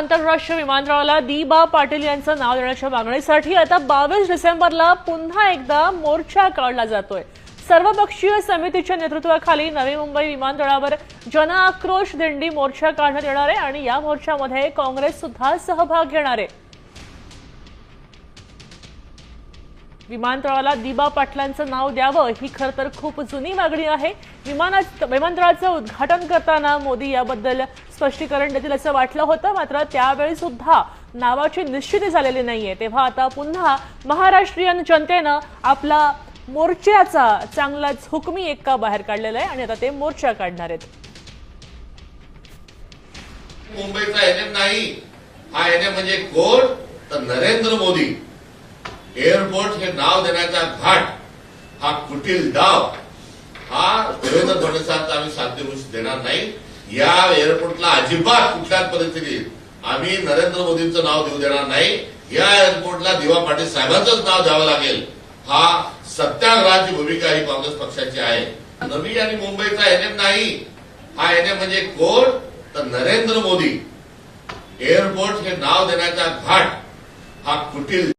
आंतरराष्ट्रीय विमानतळाला दीबा पाटील यांचं नाव देण्याच्या मागणीसाठी आता बावीस डिसेंबरला पुन्हा एकदा मोर्चा काढला जातोय. सर्वपक्षीय समितीच्या नेतृत्वाखाली नवी मुंबई विमानतळावर जनआक्रोश दिंडी मोर्चा काढण्यात येणार आहे आणि या मोर्चामध्ये काँग्रेस सुद्धा सहभाग घेणार आहे. विमानतळाला दिबा पाटलांचं नाव द्यावं ही खरं तर खूप जुनी मागणी आहे. विमाना विमानतळाचं उद्घाटन करताना मोदी याबद्दल स्पष्टीकरण देतील असं वाटलं होतं मात्र त्यावेळी सुद्धा नावाची निश्चिती झालेली नाहीये. तेव्हा आता पुन्हा महाराष्ट्रीयन जनतेनं आपला मोर्चाचा चांगलाच हुकमी एक्का बाहेर काढलेला आहे आणि आता ते मोर्चा काढणार आहेत. मुंबईचा एनएम नाही हा एनएम म्हणजे कोण? तर नरेंद्र मोदी. एअरपोर्ट हे नाव देण्याचा घाट हा कुटील डाव. हा देवेंद्र फडणवीसांचा आम्ही साध्य होऊ देणार नाही. या एअरपोर्टला अजिबात कुठल्याच पद्धतीने आम्ही नरेंद्र मोदींचं नाव देऊ देणार नाही. या एअरपोर्टला दिवा पाटील साहेबांचंच नाव द्यावं लागेल. हा सत्याग्रहाची भूमिका ही काँग्रेस पक्षाची आहे. नवी आणि मुंबईचा एनएम नाही. हा एनएम म्हणजे कोण? तर नरेंद्र मोदी. एअरपोर्ट हे नाव देण्याचा घाट हा कुटील